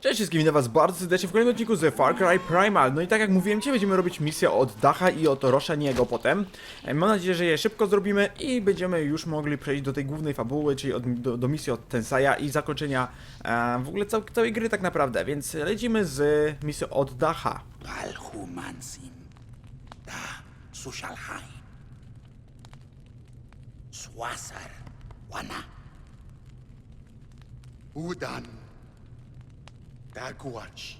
Cześć wszystkim, witam was bardzo serdecznie w kolejnym odcinku z Far Cry Primal. No i tak jak mówiłem, dzisiaj będziemy robić misję od Dacha i od Roszaniego potem. E, Mam nadzieję, że je szybko zrobimy i będziemy już mogli przejść do tej głównej fabuły, czyli od, do, do misji od Tensaja i zakończenia e, w ogóle cał, całej gry tak naprawdę. Więc lecimy z misją od Dacha. Alhumansin. Da Sushalhai. Swasar. Wana. Udan. Taguach,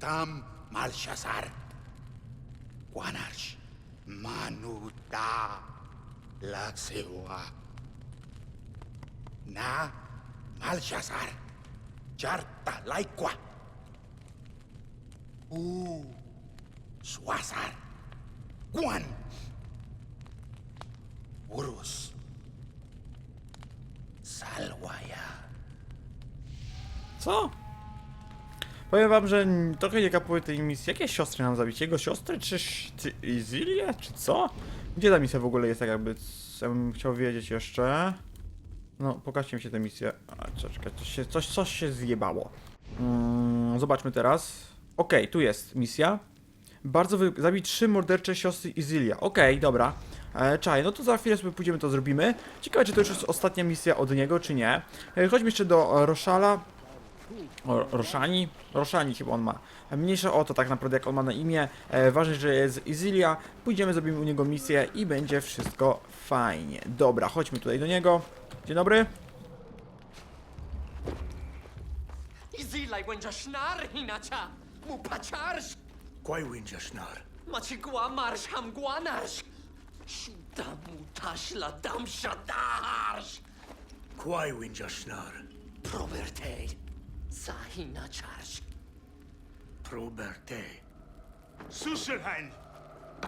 Tam Malshazar, Guanarch, Manuta, Laxewa, Na Malshazar, Charta Laikwa, U Suazar, Guan, Urus, Salwaya. So. Powiem wam, że trochę nie kapuję tej misji. Jakie siostry nam zabić? Jego siostry czy ty- Izilię? Czy co? Gdzie ta misja w ogóle jest tak jakby? Ja bym chciał wiedzieć jeszcze. No, pokażcie mi się tę misję. A, czekaj, coś się, coś, coś się zjebało. Mm, zobaczmy teraz. Okej, tu jest misja. Bardzo wy... zabić trzy mordercze siostry Izilia. Okej, dobra. E, czaj, no to za chwilę sobie pójdziemy to zrobimy. Ciekawe, czy to już jest ostatnia misja od niego, czy nie. E, chodźmy jeszcze do Roszala. O, Roszani? Roszani chyba on ma. Mniejsza o to tak naprawdę jak on ma na imię. E, ważne, że jest Izilia. Pójdziemy, zrobimy u niego misję i będzie wszystko fajnie. Dobra, chodźmy tutaj do niego. Dzień dobry. Izilay wenjashnar hinacha. Mupacharsh. Kwai Winjashnar. Machigwa marsh hamguanarsh. Shuda mutash la dam shadarsh. Kwai Winjashnar. Sahi Nacharsk. Proberte. Eh? Susselhain.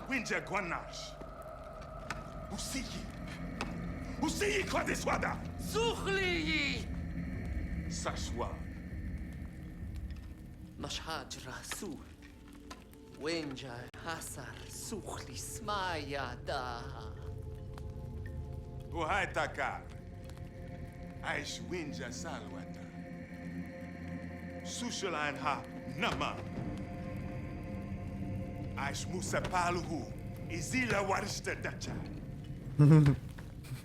Winja Guanash. Usiyi. Usiyi Kwadiswada. Suchliji. Sashwa. Mashhajra Su. Winja Hasar Suchli Smaya da. Uhaitaka. Aish Winja Sushelhain Ha Nama. Aish Musa Paluhu. Izila Warista Dacha.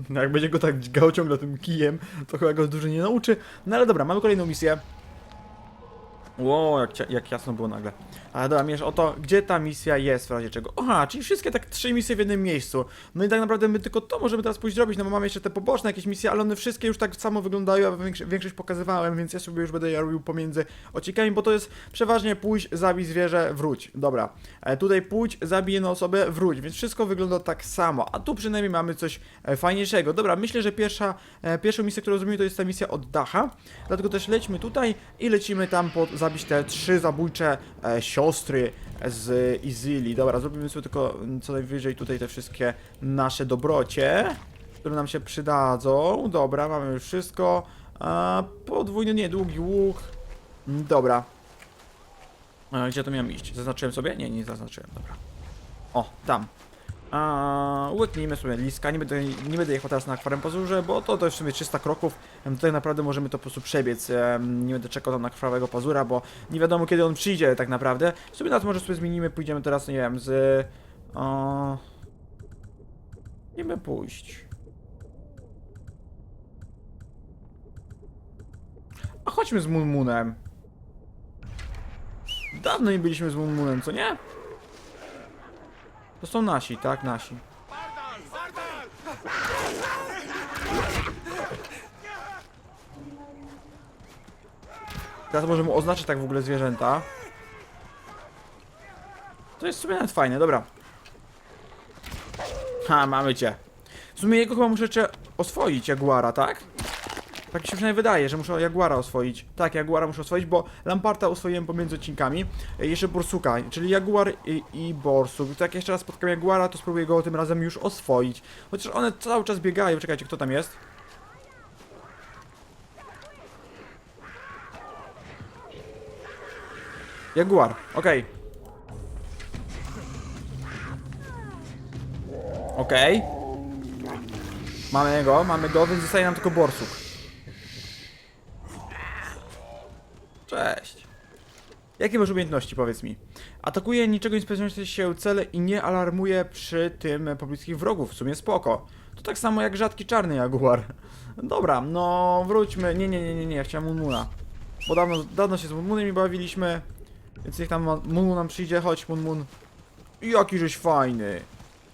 No jak będzie go tak dźgał ciągle tym kijem, to chyba go dużo nie nauczy. No ale dobra, mamy kolejną misję. Ło, jak, jak jasno było nagle. Ale dobra, mierz o to, gdzie ta misja jest w razie czego. Aha, czyli wszystkie tak trzy misje w jednym miejscu. No i tak naprawdę my tylko to możemy teraz pójść zrobić, no bo mamy jeszcze te poboczne jakieś misje, ale one wszystkie już tak samo wyglądają, a większo- większość pokazywałem, więc ja sobie już będę je robił pomiędzy odcinkami, bo to jest przeważnie pójść, zabij zwierzę, wróć. Dobra, e, tutaj pójdź, zabij jedną osobę, wróć, więc wszystko wygląda tak samo, a tu przynajmniej mamy coś e, fajniejszego. Dobra, myślę, że pierwsza, e, pierwszą misję, którą zrobimy, to jest ta misja od Dacha, dlatego też lećmy tutaj i lecimy tam pod, zabić te trzy zabójcze e, siostry z Izili. Dobra, zrobimy sobie tylko co najwyżej tutaj te wszystkie nasze dobrocie, które nam się przydadzą. Dobra, mamy już wszystko. A, podwójny, nie, długi łuk. Dobra. A, gdzie to miałem iść? Zaznaczyłem sobie? Nie, nie zaznaczyłem, dobra. O, tam. A, łyknijmy sobie liska, nie będę, nie będę jechał teraz na akwarem pazurze, bo to, to jest w sumie 300 kroków. Tutaj naprawdę możemy to po prostu przebiec. Nie będę czekał tam na krwawego pazura, bo nie wiadomo kiedy on przyjdzie tak naprawdę. Sobie na to może sobie zmienimy, pójdziemy teraz, nie wiem, z... O... Nie wiem, pójść. A chodźmy z Munmunem. Dawno nie byliśmy z Munmunem, co nie? To są nasi, tak? Nasi. Teraz możemy oznaczyć tak w ogóle zwierzęta. To jest sobie nawet fajne, dobra. Ha, mamy cię. W sumie jego chyba muszę jeszcze oswoić, Jaguara, tak? Tak mi się przynajmniej wydaje, że muszę Jaguara oswoić. Tak, Jaguara muszę oswoić, bo Lamparta oswoiłem pomiędzy odcinkami. E, Jeszcze Borsuka, czyli Jaguar i, i Borsuk. Tak jeszcze raz spotkam Jaguara, to spróbuję go tym razem już oswoić. Chociaż one cały czas biegają. Czekajcie, kto tam jest? Jaguar, okej. Okej. Mamy go, mamy go, więc zostaje nam tylko Borsuk. Cześć. Jakie masz umiejętności, powiedz mi? Atakuje niczego nie spełniające się cele i nie alarmuje przy tym pobliskich wrogów. W sumie spoko. To tak samo jak rzadki czarny jaguar. Dobra, no wróćmy. Nie, nie, nie, nie, nie, ja chciałem Munmuna. Bo dawno, dawno się z Munmunem bawiliśmy. Więc niech tam Munmun nam przyjdzie. Chodź, Munmun. Jaki żeś fajny.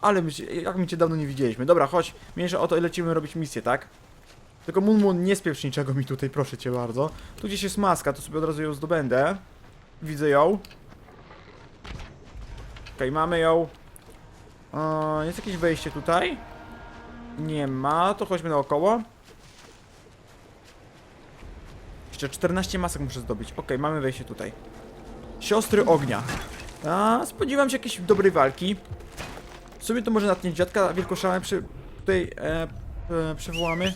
Ale my, jak my cię dawno nie widzieliśmy. Dobra, chodź. Mniejsza o to i lecimy robić misję, tak? Tylko Munmun, nie spieprz niczego mi tutaj, proszę cię bardzo. Tu gdzieś jest maska, to sobie od razu ją zdobędę. Widzę ją. Okej, mamy ją. Eee, jest jakieś wejście tutaj? Nie ma, to chodźmy naokoło. Jeszcze 14 masek muszę zdobyć. Okej, mamy wejście tutaj. Siostry ognia. A, spodziewam się jakiejś dobrej walki. W sumie to może natnieć dziadka wielkoszałem przy... Tutaj e, e, przywołamy.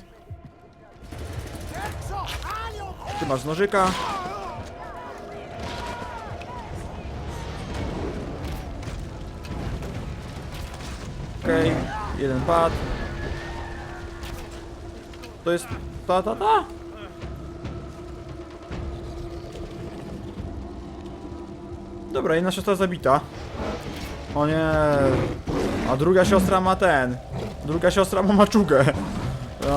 Ty masz nożyka. Okej, jeden pad. To jest ta, ta, ta. Dobra, jedna siostra zabita. O nie. A druga siostra ma ten. Druga siostra ma maczugę. A,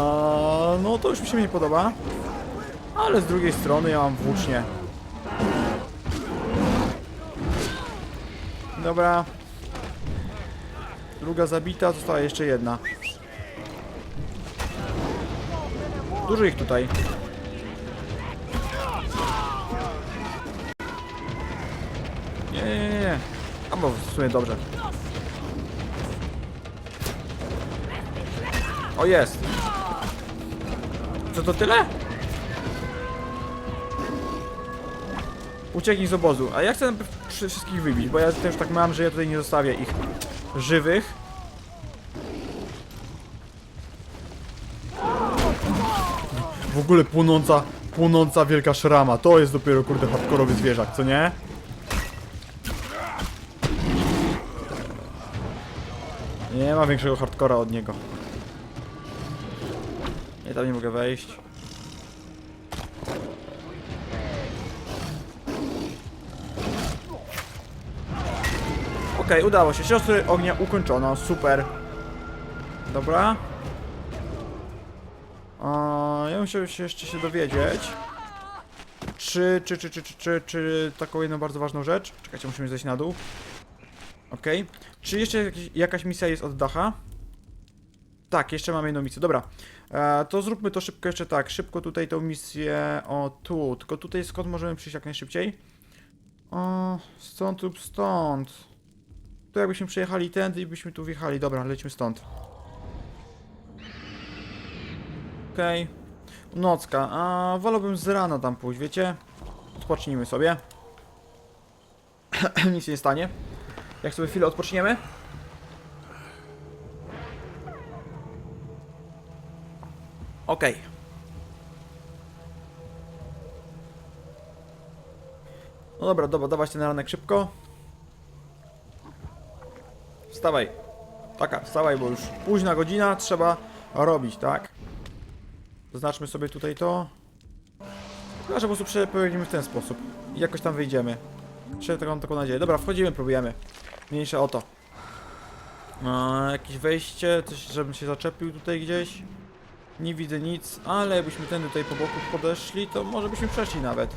no to już mi się nie podoba. Ale z drugiej strony ja mam włócznie. Dobra. Druga zabita, została jeszcze jedna. Dużo ich tutaj. Nie, nie, nie, nie. A bo w sumie dobrze. O jest. Co to tyle? Ucieknij z obozu. A ja chcę wszystkich wybić, bo ja też tak mam, że ja tutaj nie zostawię ich żywych. W ogóle płonąca, płonąca wielka szrama. To jest dopiero kurde hardkorowy zwierzak, co nie? Nie ma większego hardcora od niego. Nie, tam nie mogę wejść. Okej, udało się. Siostry ognia ukończono. Super. Dobra. A, ja musiałem się jeszcze się dowiedzieć. Czy, czy, czy, czy, czy, czy, czy taką jedną bardzo ważną rzecz. Czekajcie, musimy zejść na dół. Okej. Czy jeszcze jakaś misja jest od dacha? Tak, jeszcze mamy jedną misję. Dobra. E, to zróbmy to szybko jeszcze tak. Szybko tutaj tą misję. O, tu. Tylko tutaj skąd możemy przyjść jak najszybciej? O, stąd lub stąd. Tu jakbyśmy przejechali tędy i byśmy tu wjechali. Dobra, lecimy stąd. Okej. Nocka. A wolałbym z rana tam pójść, wiecie? Odpocznijmy sobie. Nic się nie stanie. Jak sobie chwilę odpoczniemy. Okej. No dobra, dobra, dawać ten ranek szybko. Wstawaj. Taka, wstawaj, bo już późna godzina, trzeba robić, tak? Zaznaczmy sobie tutaj to. Chyba, że po prostu przepełnimy w ten sposób. I jakoś tam wyjdziemy. Przynajmniej taką, taką nadzieję. Dobra, wchodzimy, próbujemy. Mniejsze o to. A, jakieś wejście, coś, żebym się zaczepił tutaj gdzieś. Nie widzę nic, ale jakbyśmy ten tutaj po boku podeszli, to może byśmy przeszli nawet.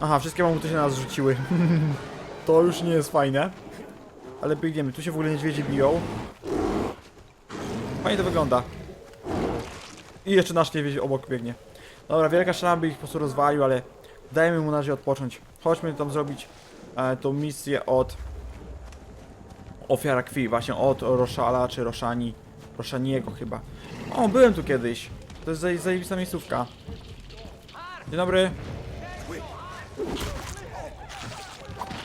Aha, wszystkie mamuty się na nas rzuciły. to już nie jest fajne. Ale biegniemy, tu się w ogóle niedźwiedzie biją. Fajnie to wygląda. I jeszcze nasz niedźwiedź obok biegnie. Dobra, wielka szlama by ich po prostu rozwalił, ale dajmy mu na razie odpocząć. Chodźmy tam zrobić e, tą misję od ofiara krwi, właśnie od Roszala czy Roszani. Roszaniego chyba. O, byłem tu kiedyś. To jest zaje- zajebista miejscówka. Dzień dobry.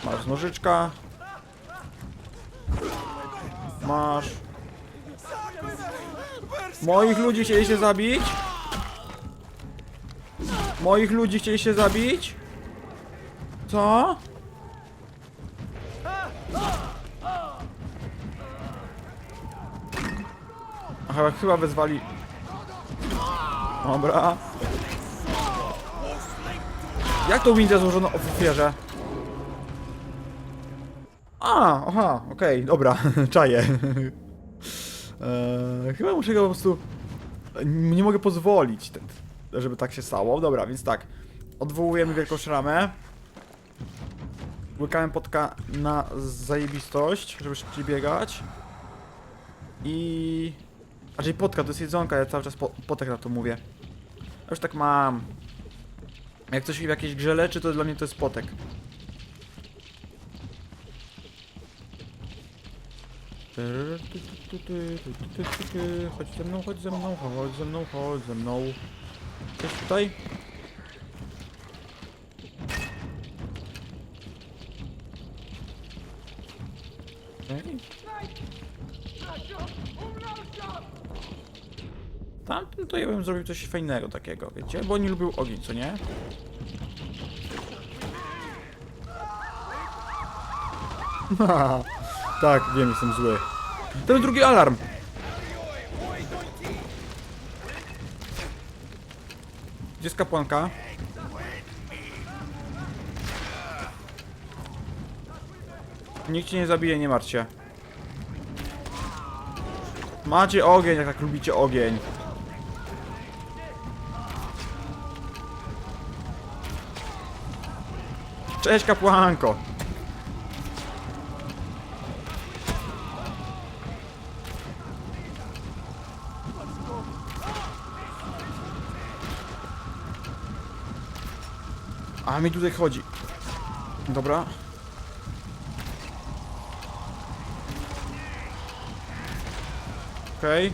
Masz nożyczka. Masz. Moich ludzi chcieliście zabić? Moich ludzi chcieliście zabić? Co? Aha, chyba wezwali. Dobra. Jak to windę złożono w ofierze? A, aha, okej, dobra, czaję. Eee, chyba muszę go po prostu... Nie mogę pozwolić, żeby tak się stało. Dobra, więc tak. Odwołujemy wielką szramę. Łykałem potka na zajebistość, żeby szybciej biegać. I... Czyli potka, to jest jedzonka, ja cały czas po, potek na to mówię. Już tak mam. Jak coś w jakiejś grze leczy, to dla mnie to jest potek. Chodź ze mną, chodź ze mną, chodź ze mną, chodź ze mną. Coś tutaj? Tamten to ja bym zrobił coś fajnego takiego, wiecie? Bo oni lubią ogień, co nie? Haha, tak, wiem, jestem zły. Był drugi alarm. Gdzie jest kapłanka? Nikt cię nie zabije, nie martw się. Macie ogień, jak tak lubicie ogień. Cześć kapłanko! A mi tutaj chodzi. Dobra. Okej.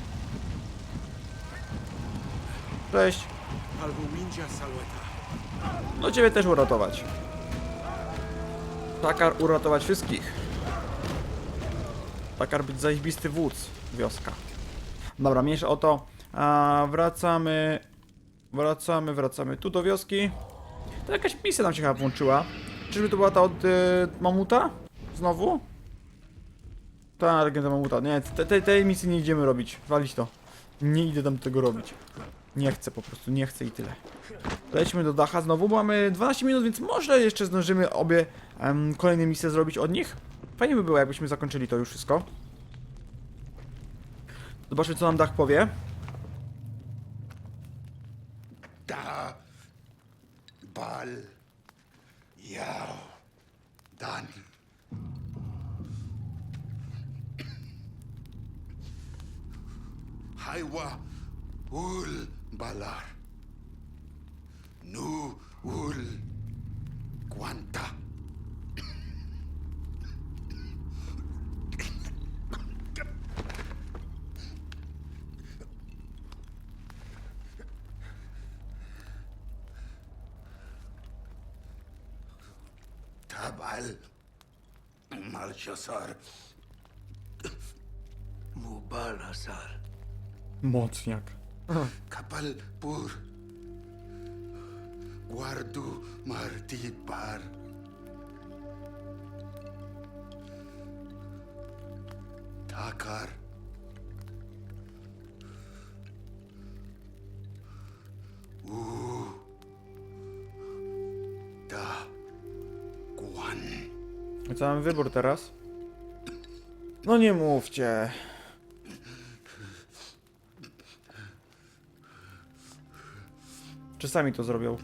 Cześć. Albo Salweta. No ciebie też uratować. Takar uratować wszystkich. Takar być zajebiysty wódz. Wioska. Dobra, mniejsza o to. A, wracamy. Wracamy, wracamy tu do wioski. To jakaś misja nam się chyba włączyła. Czyżby to była ta od y, mamuta? Znowu? Ta legenda mamuta. Nie, te, te, tej misji nie idziemy robić. Walić to. Nie idę tam tego robić. Nie chcę po prostu, nie chcę i tyle. Lećmy do dacha znowu, bo mamy 12 minut, więc może jeszcze zdążymy obie em, kolejne misje zrobić od nich. Fajnie by było, jakbyśmy zakończyli to już wszystko. Zobaczmy, co nam dach powie. Ul. Balar. Nu. Ul. Quanta. Tabal. Malchasar. Mubalazar. Mocniak. Kapal pur. Guardu marti par. Takar. U. Da. Guan. Co mamy wybór teraz? No nie mówcie. Czasami to zrobią.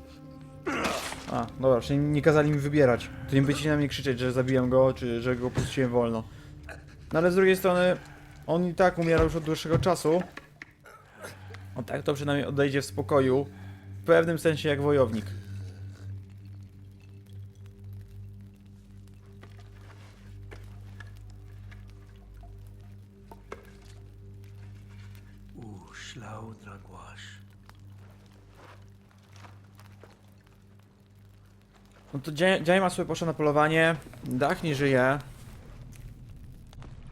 A, dobra, czyli nie kazali mi wybierać. To nie będziecie na mnie krzyczeć, że zabiłem go, czy że go puściłem wolno. No ale z drugiej strony, on i tak umierał już od dłuższego czasu. On tak to przynajmniej odejdzie w spokoju. W pewnym sensie jak wojownik. Dziajma sobie poszła na polowanie, Dach nie żyje.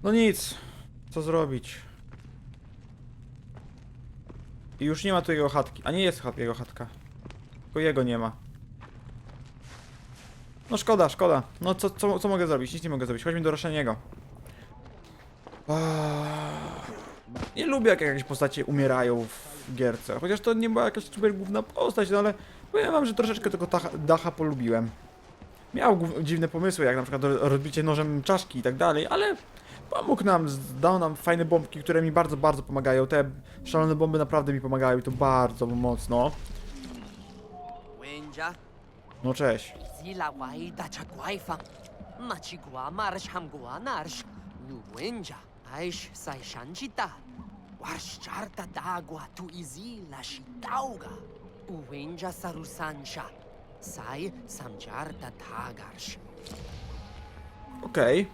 No nic, co zrobić? I już nie ma tu jego chatki, a nie jest jego chatka. Tylko jego nie ma. No szkoda, szkoda. No co, co, co mogę zrobić? Nic nie mogę zrobić. Chodźmy do Roszeniego. Nie lubię jak jakieś postacie umierają w gierce. Chociaż to nie była jakaś super główna postać, no ale Powiem wam, że troszeczkę tego dacha polubiłem. Miał dziwne pomysły, jak na przykład ro- rozbicie nożem czaszki i tak dalej, ale pomógł nam, dał nam fajne bombki, które mi bardzo, bardzo pomagają. Te szalone bomby naprawdę mi pomagają i to bardzo mocno. No cześć. zila wai da chagwaifa. Machigua marsh hamgua narsh. Nu wenja, aish sai shanchita. Warsh charta dagua tu izila shitauga. Uwenja sarusansha. Sai samjarta tagarsh. Okej.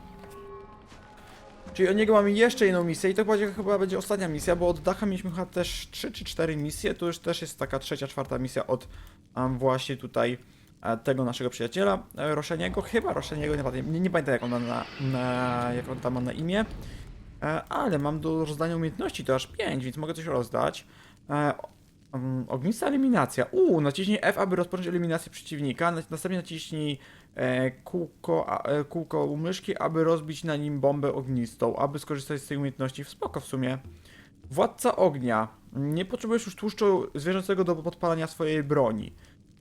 Czyli od niego mamy jeszcze jedną misję i to chyba będzie ostatnia misja, bo od Dacha mieliśmy chyba też 3 czy 4 misje, to już też jest taka trzecia, czwarta misja od właśnie tutaj e, tego naszego przyjaciela, e, Roszeniego, chyba Roszeniego, nie, nie, nie pamiętam jak on, na, na, jak on tam ma na imię, e, ale mam do rozdania umiejętności to aż 5, więc mogę coś rozdać. Um, ognista eliminacja. Uuu, naciśnij F, aby rozpocząć eliminację przeciwnika. Na- Następnie naciśnij e, kółko, a, e, kółko u myszki, aby rozbić na nim bombę ognistą, aby skorzystać z tej umiejętności. Spoko w sumie. Władca ognia. Nie potrzebujesz już tłuszczu zwierzęcego do podpalania swojej broni.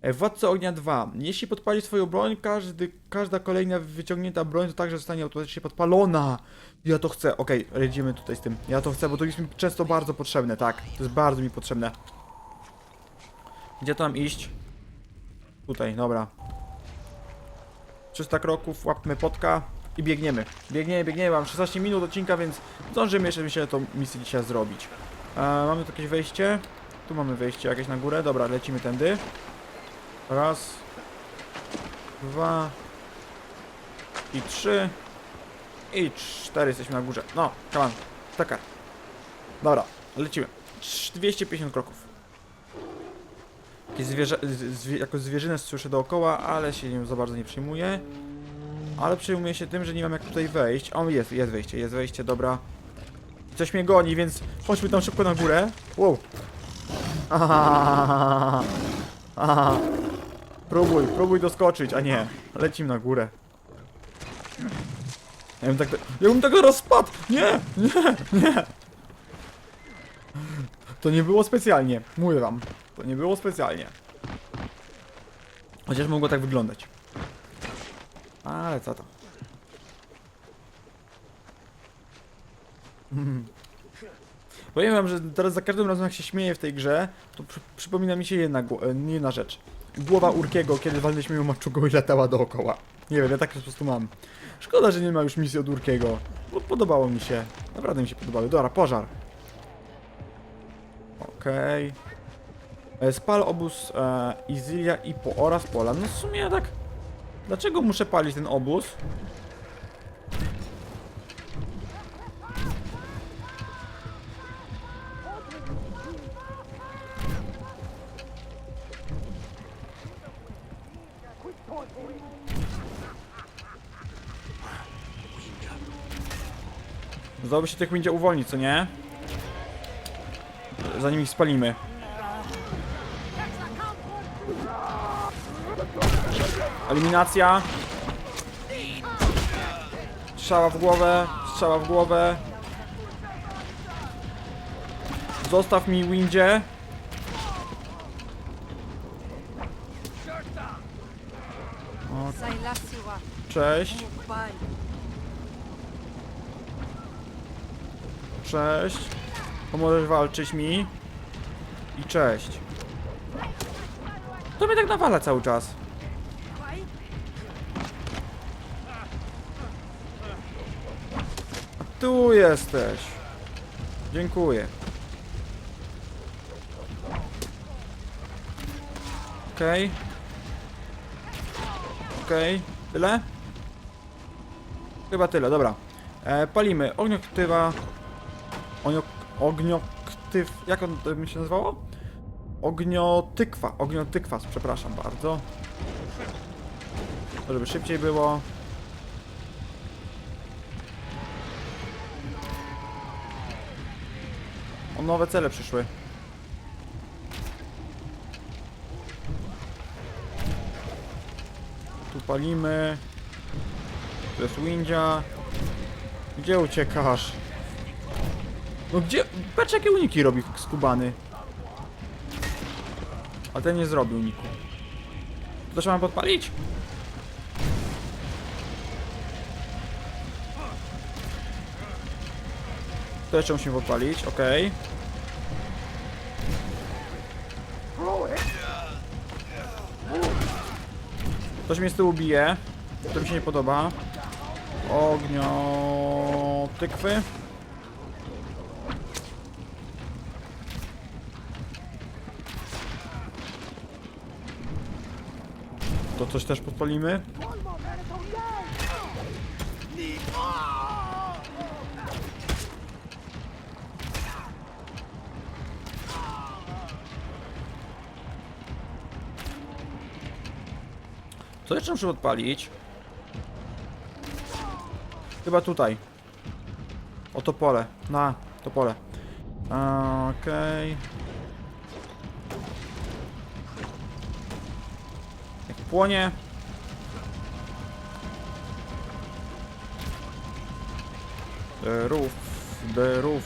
E, Władca ognia 2. Jeśli podpali swoją broń, każdy, każda kolejna wyciągnięta broń to także zostanie automatycznie podpalona. Ja to chcę. Okej, jedziemy tutaj z tym. Ja to chcę, bo to jest mi często bardzo potrzebne, tak. To jest bardzo mi potrzebne. Gdzie tam iść? Tutaj, dobra. 300 kroków, łapmy potka i biegniemy. Biegniemy, biegniemy. Mam 16 minut odcinka, więc zdążymy jeszcze myślę tą misję dzisiaj zrobić. E, mamy tu jakieś wejście. Tu mamy wejście jakieś na górę. Dobra, lecimy tędy. Raz. Dwa. I trzy. I cztery jesteśmy na górze. No, come on. Taka. Dobra, lecimy. Trz- 250 kroków. Jakieś zwierzę, zwie, zwierzynę słyszę dookoła, ale się nią za bardzo nie przejmuję. Ale przejmuję się tym, że nie mam jak tutaj wejść. O, jest, jest wejście, jest wejście, dobra. Coś mnie goni, więc chodźmy tam szybko na górę. Wow. Aha. Aha. Próbuj, próbuj doskoczyć, a nie. Lecimy na górę. Ja bym tak, ja bym tak rozpadł. Nie, nie, nie. To nie było specjalnie, mówię wam. Nie było specjalnie. Chociaż mogło tak wyglądać. Ale co to? Mhm. Powiem wam, że teraz za każdym razem jak się śmieję w tej grze, to przy, przypomina mi się jedna, e, jedna rzecz. Głowa Urkiego, kiedy waliliśmy ją maczugą i latała dookoła. Nie wiem, ja tak po prostu mam. Szkoda, że nie ma już misji od Urkiego, bo podobało mi się. Naprawdę mi się podobały. Dobra, pożar. Okej. E, Spal obóz e, i po oraz pola. No w sumie tak. Dlaczego muszę palić ten obóz? Zdałoby się tych będzie uwolnić, co nie? Zanim ich spalimy. Eliminacja. Strzała w głowę, strzała w głowę. Zostaw mi windzie. Cześć, cześć. Pomożesz walczyć mi. I cześć. To mnie tak nawala cały czas. Tu jesteś. Dziękuję. Okej. Okej. Tyle? Chyba tyle, dobra. E, palimy. Ognioaktywa. Ognio, ognioaktyw... Jak on to mi się nazywało? Ogniotykwa. Ogniotykwas, przepraszam bardzo. Żeby szybciej było. Nowe cele przyszły. Tu palimy. Tu jest Windzia. Gdzie uciekasz? No gdzie? Patrz jakie uniki robi skubany. A ten nie zrobił uniku. To trzeba podpalić? To jeszcze musimy podpalić, okej. Ktoś mnie z tyłu bije. To mi się nie podoba. Ognio... tykwy. To coś też podpalimy. Co jeszcze muszę odpalić? Chyba tutaj. O to pole. Na, to pole. Okej. Jak płonie. The roof, the roof,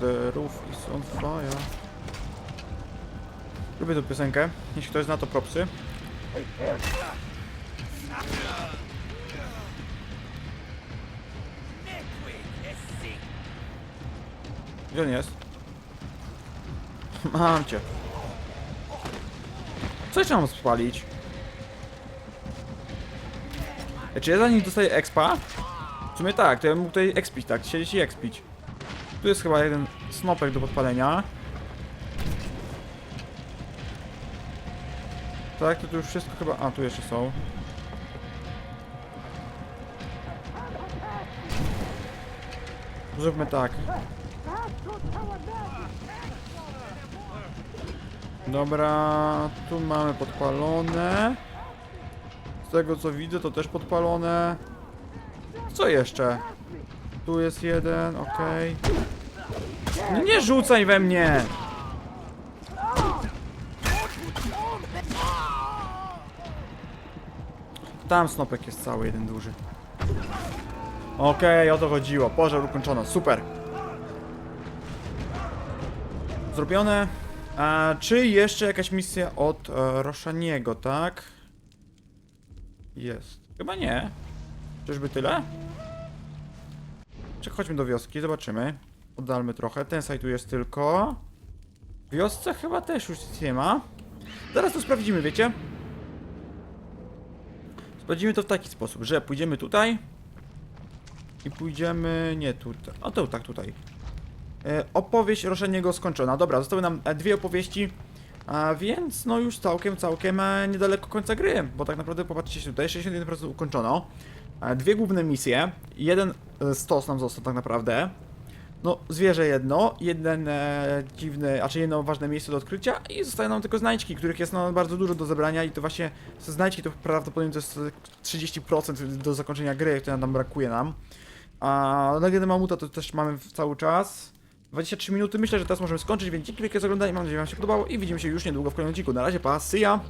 the roof is on fire. Lubię tę piosenkę. Jeśli ktoś zna to propsy. Gdzie on jest? Mam cię. Co jeszcze mam spalić? E, Czy ja za nich dostaję expa? W sumie tak, to ja mógł tutaj expić, tak? Siedzieć i expić. Tu jest chyba jeden snopek do podpalenia. Tak, to tu już wszystko chyba... A, tu jeszcze są. Zróbmy tak. Dobra, tu mamy podpalone. Z tego co widzę, to też podpalone. Co jeszcze? Tu jest jeden, okej. No nie rzucaj we mnie! Tam snopek jest cały, jeden duży. Okej, o to chodziło. Pożar ukończono, super. Zrobione. A, czy jeszcze jakaś misja od e, Roszaniego, tak? Jest. Chyba nie. Czyżby tyle? Czy chodźmy do wioski, zobaczymy. Oddalmy trochę. Ten site tu jest tylko. W wiosce chyba też już nic nie ma. Zaraz to sprawdzimy, wiecie? Sprawdzimy to w taki sposób, że pójdziemy tutaj. I pójdziemy... nie tutaj. O to tak, tutaj. E, opowieść Roszeniego skończona. Dobra, zostały nam e, dwie opowieści. A więc no już całkiem, całkiem e, niedaleko końca gry, bo tak naprawdę popatrzcie tutaj, 61% ukończono. Dwie główne misje, jeden stos nam został tak naprawdę. No, zwierzę jedno, jeden e, dziwny, a czy jedno ważne miejsce do odkrycia i zostają nam tylko znajdźki, których jest no, bardzo dużo do zebrania i to właśnie te znajdźki to prawdopodobnie to jest e, 30% do zakończenia gry, które nam brakuje nam. A legendę mamuta to też mamy cały czas. 23 minuty, myślę, że teraz możemy skończyć, więc dzięki wielkie za oglądanie, mam nadzieję, że wam się podobało i widzimy się już niedługo w kolejnym odcinku. Na razie, pa, see ya!